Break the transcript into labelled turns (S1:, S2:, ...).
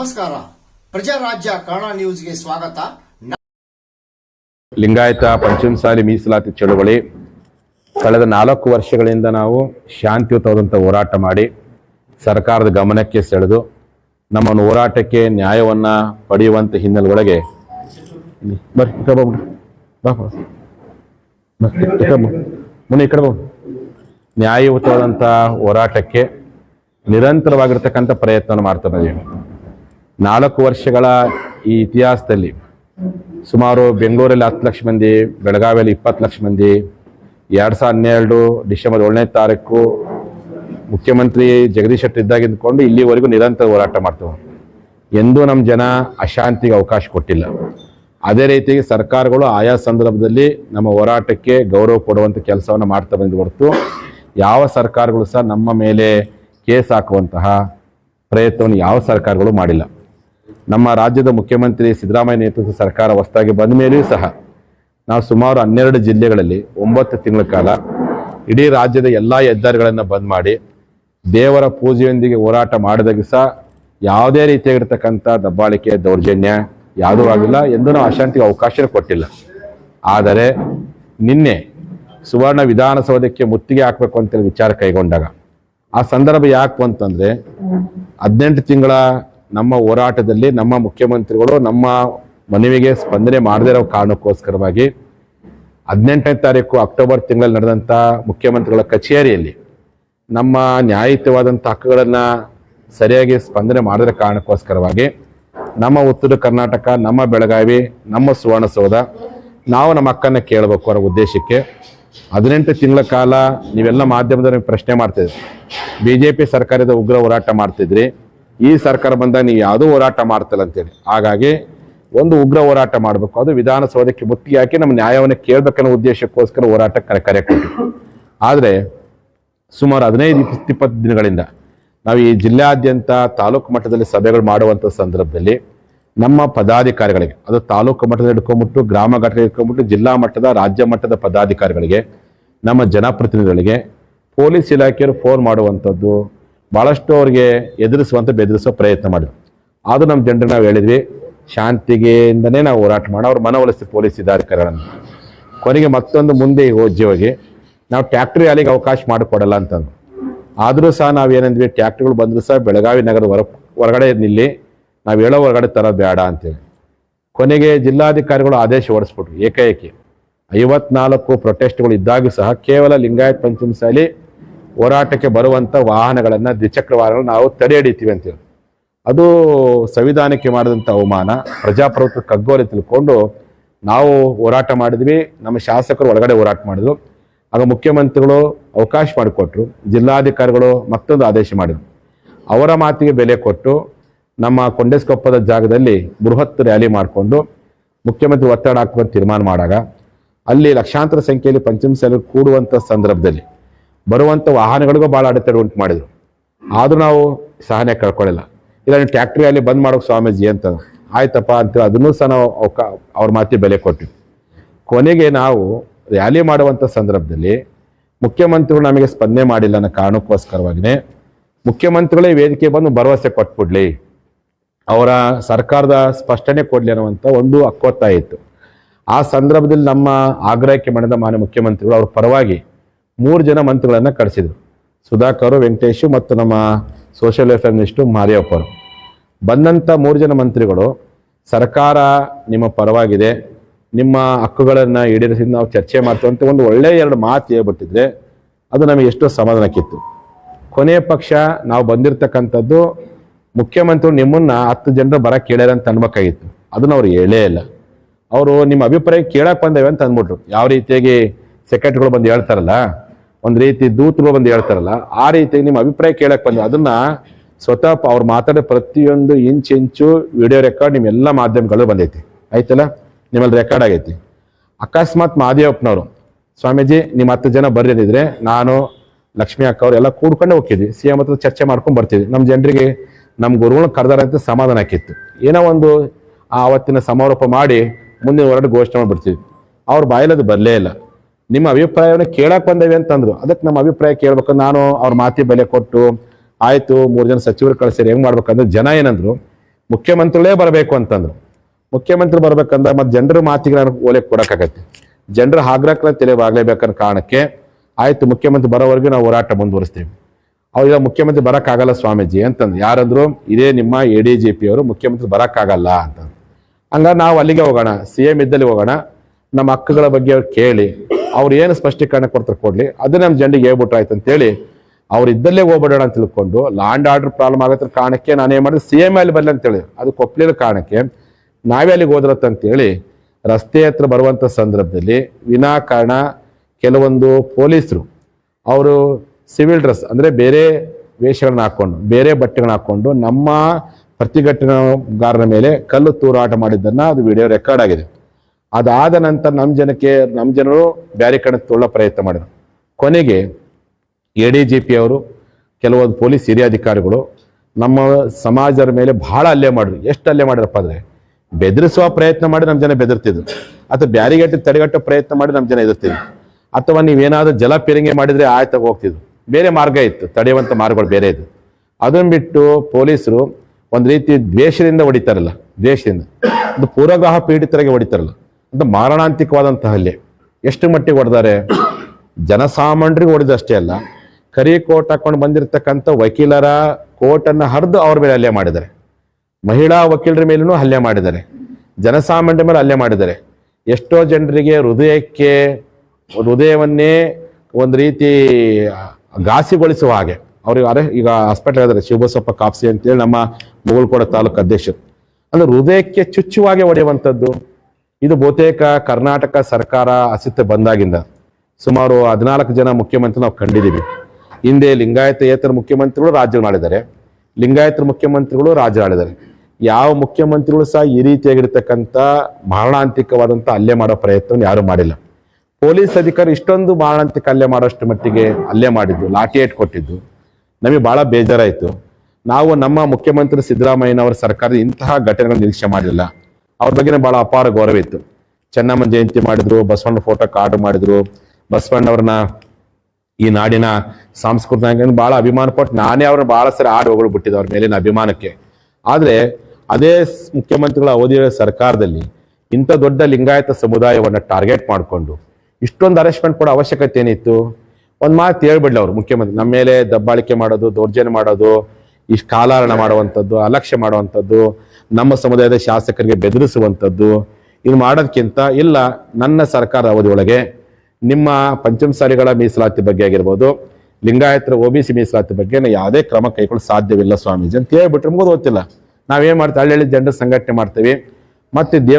S1: ನಮಸ್ಕಾರ. ಪ್ರಜಾರಾಜ್ಯ ಕನ್ನಡ ನ್ಯೂಸ್ಗೆ ಸ್ವಾಗತ.
S2: ಲಿಂಗಾಯತ ಪಂಚಮಸಾಲಿ ಮೀಸಲಾತಿ ಚಳುವಳಿ. ಕಳೆದ ನಾಲ್ಕು ವರ್ಷಗಳಿಂದ ನಾವು ಶಾಂತಿಯುತವಾದಂಥ ಹೋರಾಟ ಮಾಡಿ ಸರ್ಕಾರದ ಗಮನಕ್ಕೆ ಸೆಳೆದು ನಮ್ಮ ಹೋರಾಟಕ್ಕೆ ನ್ಯಾಯವನ್ನ ಪಡೆಯುವಂತ ಹಿನ್ನೆಲೆ ಒಳಗೆ ಮುನ್ನ ಈ ಕಡೆ. ನ್ಯಾಯಯುತವಾದಂಥ ಹೋರಾಟಕ್ಕೆ ನಿರಂತರವಾಗಿರ್ತಕ್ಕಂಥ ಪ್ರಯತ್ನ ಮಾಡ್ತಾ ಬಂದೀವಿ ನಾಲ್ಕು ವರ್ಷಗಳ ಈ ಇತಿಹಾಸದಲ್ಲಿ ಸುಮಾರು ಬೆಂಗಳೂರಲ್ಲಿ ಹತ್ತು ಲಕ್ಷ ಮಂದಿ, ಬೆಳಗಾವಿಯಲ್ಲಿ ಇಪ್ಪತ್ತು ಲಕ್ಷ ಮಂದಿ, ಎರಡು ಸಾವಿರದ ಹನ್ನೆರಡು ಡಿಸೆಂಬರ್ ಏಳನೇ ತಾರೀಕು ಮುಖ್ಯಮಂತ್ರಿ ಜಗದೀಶ್ ಶೆಟ್ಟರ್ ಇದ್ದಾಗಿದ್ದುಕೊಂಡು ಇಲ್ಲಿವರೆಗೂ ನಿರಂತರ ಹೋರಾಟ ಮಾಡ್ತೇವೆ. ಎಂದೂ ನಮ್ಮ ಜನ ಅಶಾಂತಿಗೆ ಅವಕಾಶ ಕೊಟ್ಟಿಲ್ಲ. ಅದೇ ರೀತಿಯಾಗಿ ಸರ್ಕಾರಗಳು ಆಯಾ ಸಂದರ್ಭದಲ್ಲಿ ನಮ್ಮ ಹೋರಾಟಕ್ಕೆ ಗೌರವ ಕೊಡುವಂಥ ಕೆಲಸವನ್ನು ಮಾಡ್ತಾ ಬಂದು ಹೊರತು ಯಾವ ಸರ್ಕಾರಗಳು ಸಹ ನಮ್ಮ ಮೇಲೆ ಕೇಸ್ ಹಾಕುವಂತಹ ಪ್ರಯತ್ನವನ್ನು ಯಾವ ಸರ್ಕಾರಗಳು ಮಾಡಿಲ್ಲ. ನಮ್ಮ ರಾಜ್ಯದ ಮುಖ್ಯಮಂತ್ರಿ ಸಿದ್ದರಾಮಯ್ಯ ನೇತೃತ್ವದ ಸರ್ಕಾರ ಹೊಸದಾಗಿ ಬಂದ ಮೇಲೆಯೂ ಸಹ ನಾವು ಸುಮಾರು ಹನ್ನೆರಡು ಜಿಲ್ಲೆಗಳಲ್ಲಿ ಒಂಬತ್ತು ತಿಂಗಳ ಕಾಲ ಇಡೀ ರಾಜ್ಯದ ಎಲ್ಲ ಹೆದ್ದಾರಿಗಳನ್ನು ಬಂದ್ ಮಾಡಿ ದೇವರ ಪೂಜೆಯೊಂದಿಗೆ ಹೋರಾಟ ಮಾಡಿದಾಗ ಸಹ ಯಾವುದೇ ರೀತಿಯಾಗಿರ್ತಕ್ಕಂಥ ದಬ್ಬಾಳಿಕೆ, ದೌರ್ಜನ್ಯ ಯಾವುದೂ ಆಗಿಲ್ಲ ಎಂದು ನಾವು ಅಶಾಂತಿಗೆ ಅವಕಾಶ ಕೊಟ್ಟಿಲ್ಲ. ಆದರೆ ನಿನ್ನೆ ಸುವರ್ಣ ವಿಧಾನಸೌಧಕ್ಕೆ ಮುತ್ತಿಗೆ ಹಾಕಬೇಕು ಅಂತೇಳಿ ವಿಚಾರ ಕೈಗೊಂಡಾಗ ಆ ಸಂದರ್ಭ ಯಾಕೆ ಅಂತಂದರೆ ಹದಿನೆಂಟು ತಿಂಗಳ ನಮ್ಮ ಹೋರಾಟದಲ್ಲಿ ನಮ್ಮ ಮುಖ್ಯಮಂತ್ರಿಗಳು ನಮ್ಮ ಮನವಿಗೆ ಸ್ಪಂದನೆ ಮಾಡದೇ ಇರೋ ಕಾರಣಕ್ಕೋಸ್ಕರವಾಗಿ ಹದಿನೆಂಟನೇ ತಾರೀಕು ಅಕ್ಟೋಬರ್ ತಿಂಗಳಲ್ಲಿ ನಡೆದಂಥ ಮುಖ್ಯಮಂತ್ರಿಗಳ ಕಚೇರಿಯಲ್ಲಿ ನಮ್ಮ ನ್ಯಾಯಯುತವಾದಂಥ ಹಕ್ಕುಗಳನ್ನು ಸರಿಯಾಗಿ ಸ್ಪಂದನೆ ಮಾಡದ ಕಾರಣಕ್ಕೋಸ್ಕರವಾಗಿ ನಮ್ಮ ಉತ್ತರ ಕರ್ನಾಟಕ, ನಮ್ಮ ಬೆಳಗಾವಿ, ನಮ್ಮ ಸುವರ್ಣಸೌಧ ನಾವು ನಮ್ಮ ಅಕ್ಕನ ಕೇಳಬೇಕು ಅನ್ನೋ ಉದ್ದೇಶಕ್ಕೆ ಹದಿನೆಂಟು ತಿಂಗಳ ಕಾಲ ನೀವೆಲ್ಲ ಮಾಧ್ಯಮದಲ್ಲಿ ಪ್ರಶ್ನೆ ಮಾಡ್ತಿದ್ರಿ. ಬಿ ಜೆ ಪಿ ಸರ್ಕಾರದ ಉಗ್ರ ಹೋರಾಟ ಮಾಡ್ತಿದ್ರಿ. ಈ ಸರ್ಕಾರ ಬಂದಾಗ ನೀವು ಯಾವುದೋ ಹೋರಾಟ ಮಾಡ್ತಲ್ಲ ಅಂತೇಳಿ. ಹಾಗಾಗಿ ಒಂದು ಉಗ್ರ ಹೋರಾಟ ಮಾಡಬೇಕು. ಅದು ವಿಧಾನಸೌಧಕ್ಕೆ ಮುತ್ತಿಗೆ ಹಾಕಿ ನಮ್ಮ ನ್ಯಾಯವನ್ನು ಕೇಳಬೇಕನ್ನೋ ಉದ್ದೇಶಕ್ಕೋಸ್ಕರ ಹೋರಾಟ ಕರೆ ಕರೆ ಕೊಟ್ಟು ಆದರೆ ಸುಮಾರು ಹದಿನೈದು, ಇಪ್ಪತ್ತು ದಿನಗಳಿಂದ ನಾವು ಈ ಜಿಲ್ಲಾದ್ಯಂತ ತಾಲೂಕು ಮಟ್ಟದಲ್ಲಿ ಸಭೆಗಳು ಮಾಡುವಂಥ ಸಂದರ್ಭದಲ್ಲಿ ನಮ್ಮ ಪದಾಧಿಕಾರಿಗಳಿಗೆ, ಅದು ತಾಲೂಕು ಮಟ್ಟದಲ್ಲಿ ಹಿಡ್ಕೊಂಬಿಟ್ಟು ಗ್ರಾಮ ಘಟಕ ಹಿಡ್ಕೊಂಬಿಟ್ಟು ಜಿಲ್ಲಾ ಮಟ್ಟದ, ರಾಜ್ಯ ಮಟ್ಟದ ಪದಾಧಿಕಾರಿಗಳಿಗೆ, ನಮ್ಮ ಜನಪ್ರತಿನಿಧಿಗಳಿಗೆ, ಪೊಲೀಸ್ ಇಲಾಖೆಯವರು ಫೋನ್ ಮಾಡುವಂಥದ್ದು ಭಾಳಷ್ಟು ಅವ್ರಿಗೆ ಎದುರಿಸುವಂಥ ಬೆದರಿಸೋ ಪ್ರಯತ್ನ ಮಾಡಿದ್ರು. ಅದು ನಮ್ಮ ಜನರು ನಾವು ಹೇಳಿದ್ವಿ, ಶಾಂತಿಗೆಯಿಂದನೇ ನಾವು ಹೋರಾಟ ಮಾಡಿ ಅವ್ರ ಮನವೊಲಿಸಿ ಪೊಲೀಸ್ ಅಧಿಕಾರಿಗಳನ್ನು ಕೊನೆಗೆ ಮತ್ತೊಂದು ಮುಂದೆ ಹೋಗಿ ನಾವು ಟ್ಯಾಕ್ಟ್ರಿ ಅಲ್ಲಿಗೆ ಅವಕಾಶ ಮಾಡಿಕೊಡಲ್ಲ ಅಂತಂದು ಆದರೂ ಸಹ ನಾವು ನಾವೇನಂದ್ವಿ ಟ್ಯಾಕ್ಟ್ರಿಗಳು ಬಂದರೂ ಸಹ ಬೆಳಗಾವಿ ನಗರದ ಹೊರ, ಹೊರಗಡೆ ನಿಲ್ಲಿ, ನಾವು ಹೇಳೋ ಹೊರಗಡೆ ತರೋದು ಬೇಡ ಅಂತೇಳಿ. ಕೊನೆಗೆ ಜಿಲ್ಲಾಧಿಕಾರಿಗಳು ಆದೇಶ ಹೊರಡಿಸ್ಬಿಟ್ರು ಏಕಾಏಕಿ. ಐವತ್ನಾಲ್ಕು ಪ್ರೊಟೆಸ್ಟ್ಗಳು ಇದ್ದಾಗೂ ಸಹ ಕೇವಲ ಲಿಂಗಾಯತ್ ಪಂಚಮಸಾಲಿ ಹೋರಾಟಕ್ಕೆ ಬರುವಂಥ ವಾಹನಗಳನ್ನು ದ್ವಿಚಕ್ರ ವಾಹನಗಳು ನಾವು ತಡೆ ಹಿಡಿತೀವಿ ಅಂತೇಳಿ ಅದು ಸಂವಿಧಾನಕ್ಕೆ ಮಾಡಿದಂಥ ಅವಮಾನ, ಪ್ರಜಾಪ್ರಭುತ್ವ ಕಗ್ಗೋಲೆ ತಿಳ್ಕೊಂಡು ನಾವು ಹೋರಾಟ ಮಾಡಿದ್ವಿ, ನಮ್ಮ ಶಾಸಕರು ಒಳಗಡೆ ಹೋರಾಟ ಮಾಡಿದ್ರು. ಆಗ ಮುಖ್ಯಮಂತ್ರಿಗಳು ಅವಕಾಶ ಮಾಡಿಕೊಟ್ರು, ಜಿಲ್ಲಾಧಿಕಾರಿಗಳು ಮತ್ತೊಂದು ಆದೇಶ ಮಾಡಿದ್ರು. ಅವರ ಮಾತಿಗೆ ಬೆಲೆ ಕೊಟ್ಟು ನಮ್ಮ ಕೊಂಡೇಸ್ಕೊಪ್ಪದ ಜಾಗದಲ್ಲಿ ಬೃಹತ್ ರ್ಯಾಲಿ ಮಾಡಿಕೊಂಡು ಮುಖ್ಯಮಂತ್ರಿ ಒತ್ತಡ ಹಾಕುವಂತ ತೀರ್ಮಾನ ಮಾಡಾಗ ಅಲ್ಲಿ ಲಕ್ಷಾಂತರ ಸಂಖ್ಯೆಯಲ್ಲಿ ಪಂಚಮಸಾಲಿ ಕೂಡುವಂಥ ಸಂದರ್ಭದಲ್ಲಿ ಬರುವಂಥ ವಾಹನಗಳಿಗೂ ಭಾಳ ಅಡೆತಡೆ ಉಂಟು ಮಾಡಿದ್ರು. ಆದರೂ ನಾವು ಸಹನೆ ಕಳ್ಕೊಳ್ಳಿಲ್ಲ ಇಲ್ಲ, ನೀವು ಟ್ಯಾಕ್ಟ್ರಿ ಅಲ್ಲಿ ಬಂದ್ ಮಾಡೋಕೆ ಸ್ವಾಮೀಜಿ ಅಂತ. ಆಯ್ತಪ್ಪ ಅಂತೇಳಿ ಅದನ್ನೂ ಸಹ ನಾವು ಅವ್ರ ಮಾತಿಗೆ ಬೆಲೆ ಕೊಟ್ವಿ ಕೊನೆಗೆ ನಾವು ರ್ಯಾಲಿ ಮಾಡುವಂಥ ಸಂದರ್ಭದಲ್ಲಿ ಮುಖ್ಯಮಂತ್ರಿಗಳು ನಮಗೆ ಸ್ಪಂದನೆ ಮಾಡಿಲ್ಲ ಅನ್ನೋ ಕಾರಣಕ್ಕೋಸ್ಕರವಾಗಿಯೇ ಮುಖ್ಯಮಂತ್ರಿಗಳೇ ವೇದಿಕೆ ಬಂದು ಭರವಸೆ ಕೊಟ್ಬಿಡ್ಲಿ. ಅವರ ಸರ್ಕಾರದ ಸ್ಪಷ್ಟನೆ ಕೊಡಲಿ ಅನ್ನುವಂಥ ಒಂದು ಅಕ್ಕೋತ್ತಾಯಿತ್ತು ಆ ಸಂದರ್ಭದಲ್ಲಿ ನಮ್ಮ ಆಗ್ರಹಕ್ಕೆ ಮಾಡಿದ ಮಾನ್ಯ ಮುಖ್ಯಮಂತ್ರಿಗಳು ಅವ್ರ ಪರವಾಗಿ ಮೂರು ಜನ ಮಂತ್ರಿಗಳನ್ನ ಕಳಿಸಿದ್ರು. ಸುಧಾಕರ್, ವೆಂಕಟೇಶು ಮತ್ತು ನಮ್ಮ ಸೋಷಿಯಲ್ ವೆಲ್ಫೇರ್ ಮಿನಿಸ್ಟರ್ ಮಾರಿಯಪ್ಪ ಅವರು ಬಂದಂಥ ಮೂರು ಜನ ಮಂತ್ರಿಗಳು, ಸರ್ಕಾರ ನಿಮ್ಮ ಪರವಾಗಿದೆ, ನಿಮ್ಮ ಹಕ್ಕುಗಳನ್ನು ಈಡೇರಿಸಿ ನಾವು ಚರ್ಚೆ ಮಾಡ್ತೀವಿ ಅಂತ ಒಂದು ಒಳ್ಳೆಯ ಎರಡು ಮಾತು ಹೇಳ್ಬಿಟ್ಟಿದ್ರೆ ಅದು ನಮಗೆ ಎಷ್ಟೋ ಸಮಾಧಾನಕ್ಕಿತ್ತು. ಕೊನೆಯ ಪಕ್ಷ ನಾವು ಬಂದಿರತಕ್ಕಂಥದ್ದು ಮುಖ್ಯಮಂತ್ರಿ ನಿಮ್ಮನ್ನ ಹತ್ತು ಜನರು ಬರ ಕೇಳ್ಯಾರ ಅಂತ ಅನ್ಬೇಕಾಗಿತ್ತು. ಅದನ್ನು ಅವ್ರು ಹೇಳೇ ಇಲ್ಲ. ಅವರು ನಿಮ್ಮ ಅಭಿಪ್ರಾಯ ಕೇಳಕ್ಕೆ ಬಂದೇವೆ ಅಂತ ಅಂದ್ಬಿಟ್ರು. ಯಾವ ರೀತಿಯಾಗಿ ಸೆಕ್ರೆಟರಿಗಳು ಬಂದು ಹೇಳ್ತಾರಲ್ಲ ಒಂದ್ ರೀತಿ ದೂತರು ಬಂದು ಹೇಳ್ತಾರಲ್ಲ, ಆ ರೀತಿ ನಿಮ್ಮ ಅಭಿಪ್ರಾಯ ಕೇಳಕ್ ಬಂದ. ಅದನ್ನ ಸ್ವತಃ ಅವ್ರು ಮಾತಾಡೋ ಪ್ರತಿಯೊಂದು ಇಂಚ್, ಇಂಚು ವಿಡಿಯೋ ರೆಕಾರ್ಡ್ ನಿಮ್ಮೆಲ್ಲ ಮಾಧ್ಯಮಗಳು ಬಂದೈತಿ. ಆಯ್ತಲ್ಲ? ನಿಮ್ಮಲ್ಲಿ ರೆಕಾರ್ಡ್ ಆಗೈತಿ. ಅಕಸ್ಮಾತ್ ಮಾದೇವಪ್ಪನವರು ಸ್ವಾಮೀಜಿ ನಿಮ್ಮ ಹತ್ತು ಜನ ಬರ್ರಿ ಅಂದಿದ್ರೆ ನಾನು, ಲಕ್ಷ್ಮಿ ಅಕ್ಕ ಅವ್ರು ಎಲ್ಲ ಕೂಡ್ಕೊಂಡೆ ಹೋಗಿದ್ವಿ ಸಿ ಎಂ ಹತ್ರ ಚರ್ಚೆ ಮಾಡ್ಕೊಂಡು ಬರ್ತಿದ್ವಿ. ನಮ್ಮ ಜನರಿಗೆ ನಮ್ಮ ಗುರುಗಳನ್ನ ಕರೆದಾರ ಅಂತ ಸಮಾಧಾನ ಆಕಿತ್ತು ಏನೋ ಒಂದು ಆ ಅವತ್ತಿನ ಸಮಾರೋಪ ಮಾಡಿ ಮುಂದಿನ ಹೊರಡು ಘೋಷಣೆ ಮಾಡಿಬಿಡ್ತೀವಿ ಅವ್ರ ಬಾಯಲ್ಲದು ಬರಲೇ ಇಲ್ಲ. ನಿಮ್ಮ ಅಭಿಪ್ರಾಯವನ್ನು ಕೇಳಕ್ ಬಂದೇವೆ ಅಂತಂದ್ರು. ಅದಕ್ಕೆ ನಮ್ಮ ಅಭಿಪ್ರಾಯ ಕೇಳ್ಬೇಕು. ನಾನು ಅವ್ರ ಮಾತಿ ಬೆಲೆ ಕೊಟ್ಟು, ಆಯ್ತು, ಮೂರು ಜನ ಸಚಿವರು ಕಳಿಸಿರಿ ಹೆಂಗ್ ಮಾಡ್ಬೇಕಂದ್ರೆ? ಜನ ಏನಂದ್ರು, ಮುಖ್ಯಮಂತ್ರಿಗಳೇ ಬರಬೇಕು ಅಂತಂದ್ರು. ಮುಖ್ಯಮಂತ್ರಿ ಬರ್ಬೇಕಂದ್ರೆ ಮತ್ತೆ ಜನರ ಮಾತಿಗೆ ನಾನು ಓಲೆ ಕೊಡಕ್ಕಾಗತ್ತೆ. ಜನರ ಆಗ್ರಹಕ್ಕೆ ತಲೆಬಾಗ್ಲೇಬೇಕನ್ನೋ ಕಾರಣಕ್ಕೆ, ಆಯ್ತು, ಮುಖ್ಯಮಂತ್ರಿ ಬರೋವರೆಗೂ ನಾವು ಹೋರಾಟ ಮುಂದುವರಿಸ್ತೀವಿ. ಅವ್ರಿಗೆ ಮುಖ್ಯಮಂತ್ರಿ ಬರೋಕ್ಕಾಗಲ್ಲ ಸ್ವಾಮೀಜಿ ಅಂತಂದ್ರು. ಯಾರಂದ್ರು, ಇದೇ ನಿಮ್ಮ ಎ ಡಿ ಜಿ ಪಿ ಅವರು ಮುಖ್ಯಮಂತ್ರಿ ಬರೋಕ್ಕಾಗಲ್ಲ ಅಂತ ಹಂಗಾದ್ರೆ ನಾವು ಅಲ್ಲಿಗೆ ಹೋಗೋಣ. ಸಿ ಎಂ ಇದ್ದಲ್ಲಿ ಹೋಗೋಣ. ನಮ್ಮ ಹಕ್ಕುಗಳ ಬಗ್ಗೆ ಅವ್ರು ಕೇಳಿ. ಅವ್ರು ಏನು ಸ್ಪಷ್ಟೀಕರಣ ಕೊಡ್ತಾರೆ ಕೊಡ್ಲಿ. ಅದೇ ನಮ್ಮ ಜನರಿಗೆ ಹೇಳ್ಬಿಟ್ರಾಯ್ತು ಅಂತೇಳಿ ಅವ್ರು ಇದ್ದಲ್ಲೇ ಹೋಗ್ಬೇಡೋಣ ಅಂತ ತಿಳ್ಕೊಂಡು ಲ್ಯಾಂಡ್ ಆರ್ಡರ್ ಪ್ರಾಬ್ಲಮ್ ಆಗತ್ತೆ ಕಾರಣಕ್ಕೆ ನಾನು ಏನು ಮಾಡಿದೆ? ಸಿ ಎಂ ಅಲ್ಲಿ ಬರಲಿ ಅಂತೇಳಿ ಅದು ಕೊಪ್ಪಳಿರೋ ಕಾರಣಕ್ಕೆ ನಾವೇ ಅಲ್ಲಿಗೆ ಹೋದ್ರತ್ತ ಅಂತೇಳಿ ರಸ್ತೆ ಹತ್ರ ಬರುವಂಥ ಸಂದರ್ಭದಲ್ಲಿ ವಿನಾಕಾರಣ ಕೆಲವೊಂದು ಪೊಲೀಸರು, ಅವರು ಸಿವಿಲ್ ಡ್ರೆಸ್ ಅಂದರೆ ಬೇರೆ ವೇಷಗಳನ್ನ ಹಾಕೊಂಡು, ಬೇರೆ ಬಟ್ಟೆಗಳನ್ನ ಹಾಕೊಂಡು ನಮ್ಮ ಪ್ರತಿಭಟನಾಗಾರರ ಮೇಲೆ ಕಲ್ಲು ತೂರಾಟ ಮಾಡಿದ್ದನ್ನು ಅದು ವಿಡಿಯೋ ರೆಕಾರ್ಡ್ ಆಗಿದೆ. ಅದಾದ ನಂತರ ನಮ್ಮ ಜನಕ್ಕೆ ನಮ್ಮ ಜನರು ಬ್ಯಾರಿಕೇಡ್ ತೊಳ್ಳೋ ಪ್ರಯತ್ನ ಮಾಡಿದ್ರು. ಕೊನೆಗೆ ಎ ಡಿ ಜಿ ಪಿ ಅವರು, ಕೆಲವೊಂದು ಪೊಲೀಸ್ ಹಿರಿಯ ಅಧಿಕಾರಿಗಳು ನಮ್ಮ ಸಮಾಜದ ಮೇಲೆ ಬಹಳ ಹಲ್ಲೆ ಮಾಡಿದ್ರು. ಎಷ್ಟು ಹಲ್ಲೆ ಮಾಡಿದ್ರಪ್ಪ ಅಂದರೆ, ಬೆದರಿಸುವ ಪ್ರಯತ್ನ ಮಾಡಿ ನಮ್ಮ ಜನ ಬೆದರ್ತಿದ್ರು. ಅಥವಾ ಬ್ಯಾರಿಗೇಟ್ ತಡೆಗಟ್ಟೋ ಪ್ರಯತ್ನ ಮಾಡಿ ನಮ್ಮ ಜನ ಎದುರ್ತಿದ್ರು. ಅಥವಾ ನೀವೇನಾದರೂ ಜಲ ಪಿರಂಗಿ ಮಾಡಿದರೆ ಆಯ್ತಾಗ ಹೋಗ್ತಿದ್ರು. ಬೇರೆ ಮಾರ್ಗ ಇತ್ತು ತಡೆಯುವಂಥ ಮಾರ್ಗಗಳು ಬೇರೆ ಇದ್ದು ಅದನ್ನು ಬಿಟ್ಟು ಪೊಲೀಸರು ಒಂದು ರೀತಿ ದ್ವೇಷದಿಂದ ಹೊಡಿತಾರಲ್ಲ, ದ್ವೇಷದಿಂದ. ಒಂದು ಪೂರ್ವಗ್ರಹ ಪೀಡಿತರಿಗೆ ಹೊಡಿತಾರಲ್ಲ. ಒಂದು ಮಾರಣಾಂತಿಕವಾದಂತಹ ಹಲ್ಲೆ. ಎಷ್ಟು ಮಟ್ಟಿಗೆ ಹೊಡೆದಾರೆ? ಜನಸಾಮಾನ್ಯರಿಗೆ ಹೊಡೆದಷ್ಟೇ ಅಲ್ಲ, ಕರಿ ಕೋಟ್ ಹಾಕೊಂಡು ಬಂದಿರತಕ್ಕಂಥ ವಕೀಲರ ಕೋಟನ್ನು ಹರಿದು ಅವ್ರ ಮೇಲೆ ಹಲ್ಲೆ ಮಾಡಿದ್ದಾರೆ. ಮಹಿಳಾ ವಕೀಲರ ಮೇಲೂ ಹಲ್ಲೆ ಮಾಡಿದ್ದಾರೆ. ಜನಸಾಮಾನ್ಯರ ಮೇಲೆ ಹಲ್ಲೆ ಮಾಡಿದ್ದಾರೆ. ಎಷ್ಟೋ ಜನರಿಗೆ ಹೃದಯಕ್ಕೆ, ಹೃದಯವನ್ನೇ ಒಂದು ರೀತಿ ಘಾಸಿಗೊಳಿಸುವ ಹಾಗೆ. ಅವ್ರಿಗೆ ಅರೆ, ಈಗ ಹಾಸ್ಪಿಟಲ್ ಇದ್ದಾರೆ ಶಿವಬಸಪ್ಪ ಕಾಪ್ಸಿ ಅಂತೇಳಿ ನಮ್ಮ ಮುಗುಳ್ಕೋಡ ತಾಲೂಕು ಅಧ್ಯಕ್ಷರು. ಅಂದ್ರೆ ಹೃದಯಕ್ಕೆ ಚುಚ್ಚುವಾಗೆ ಹೊಡೆಯುವಂಥದ್ದು ಇದು ಬಹುತೇಕ ಕರ್ನಾಟಕ ಸರ್ಕಾರ ಅಸ್ತಿತ್ವ ಬಂದಾಗಿಂದ ಸುಮಾರು ಹದಿನಾಲ್ಕು ಜನ ಮುಖ್ಯಮಂತ್ರಿ ನಾವು ಕಂಡಿದ್ದೀವಿ. ಹಿಂದೆ ಲಿಂಗಾಯತೇತರ ಮುಖ್ಯಮಂತ್ರಿಗಳು ರಾಜ್ಯ ಮಾಡಿದ್ದಾರೆ. ಲಿಂಗಾಯತರ ಮುಖ್ಯಮಂತ್ರಿಗಳು ರಾಜ್ಯ ಮಾಡಿದ್ದಾರೆ. ಯಾವ ಮುಖ್ಯಮಂತ್ರಿಗಳು ಸಹ ಈ ರೀತಿಯಾಗಿರ್ತಕ್ಕಂಥ ಮಾರಣಾಂತಿಕವಾದಂಥ ಹಲ್ಲೆ ಮಾಡೋ ಪ್ರಯತ್ನವನ್ನು ಯಾರು ಮಾಡಿಲ್ಲ. ಪೊಲೀಸ್ ಅಧಿಕಾರಿ ಇಷ್ಟೊಂದು ಮಾರಣಾಂತಿಕ ಹಲ್ಲೆ ಮಾಡೋಷ್ಟು ಮಟ್ಟಿಗೆ ಹಲ್ಲೆ ಮಾಡಿದ್ದು, ಲಾಠಿ ಏಟ್ ಕೊಟ್ಟಿದ್ದು. ನಮಗೆ ಬಹಳ ಬೇಜಾರಾಯಿತು. ನಾವು ನಮ್ಮ ಮುಖ್ಯಮಂತ್ರಿ ಸಿದ್ದರಾಮಯ್ಯನವರ ಸರ್ಕಾರದ ಇಂತಹ ಘಟನೆಗಳನ್ನು ನಿರೀಕ್ಷೆ ಮಾಡಲಿಲ್ಲ ಅವ್ರ ಬಗ್ಗೆನೇ ಬಹಳ ಅಪಾರ ಗೌರವ ಇತ್ತು. ಚೆನ್ನಮ್ಮನ ಜಯಂತಿ ಮಾಡಿದ್ರು, ಬಸವಣ್ಣ ಫೋಟೋ ಕಾರ್ಡ್ ಮಾಡಿದ್ರು. ಬಸವಣ್ಣವ್ರನ್ನ ಈ ನಾಡಿನ ಸಾಂಸ್ಕೃತಿಕ ಬಹಳ ಅಭಿಮಾನ ಪಟ್ಟು ನಾನೇ ಅವ್ರನ್ನ ಬಹಳ ಸರಿ ಹಾಡು ಹೊಗಳು ಬಿಟ್ಟಿದ್ದೆ ಅವ್ರ ಮೇಲಿನ ಅಭಿಮಾನಕ್ಕೆ. ಆದರೆ ಅದೇ ಮುಖ್ಯಮಂತ್ರಿಗಳ ಅವಧಿಯ ಸರ್ಕಾರದಲ್ಲಿ ಇಂಥ ದೊಡ್ಡ ಲಿಂಗಾಯತ ಸಮುದಾಯವನ್ನ ಟಾರ್ಗೆಟ್ ಮಾಡಿಕೊಂಡು ಇಷ್ಟೊಂದು ಅರೆಸ್ಟ್ಮೆಂಟ್ ಕೊಡೋ ಅವಶ್ಯಕತೆ ಏನಿತ್ತು? ಒಂದು ಮಾತು ಹೇಳ್ಬಿಡ್ಲಿ ಅವರು ಮುಖ್ಯಮಂತ್ರಿ, ನಮ್ಮ ಮೇಲೆ ದಬ್ಬಾಳಿಕೆ ಮಾಡೋದು, ದೌರ್ಜನ್ಯ ಮಾಡೋದು ಇಷ್ಟು ಕಾಲಹರಣ ಮಾಡುವಂಥದ್ದು, ಅಲಕ್ಷ್ಯ ಮಾಡುವಂಥದ್ದು ನಮ್ಮ ಸಮುದಾಯದ ಶಾಸಕರಿಗೆ ಬೆದರಿಸುವಂಥದ್ದು ಇದು ಮಾಡೋದಕ್ಕಿಂತ ಇಲ್ಲ, ನನ್ನ ಸರ್ಕಾರ ಅವಧಿಯೊಳಗೆ ನಿಮ್ಮ ಪಂಚಮಸಾಲಿಗಳ ಮೀಸಲಾತಿ ಬಗ್ಗೆ ಆಗಿರ್ಬೋದು, ಲಿಂಗಾಯತರ ಒ ಬಿ ಸಿ ಮೀಸಲಾತಿ ಬಗ್ಗೆ ಯಾವುದೇ ಕ್ರಮ ಕೈಗೊಳ್ಳಲು ಸಾಧ್ಯವಿಲ್ಲ ಸ್ವಾಮೀಜಿ ಅಂತ ಹೇಳ್ಬಿಟ್ರೆ ನಮಗೂ ಗೊತ್ತಿಲ್ಲ ನಾವೇನು ಮಾಡ್ತೀವಿ? ಹಳ್ಳಿ ಹಳ್ಳಿ ಜನರ ಸಂಘಟನೆ ಮಾಡ್ತೀವಿ. ಮತ್ತೆ ದೇವ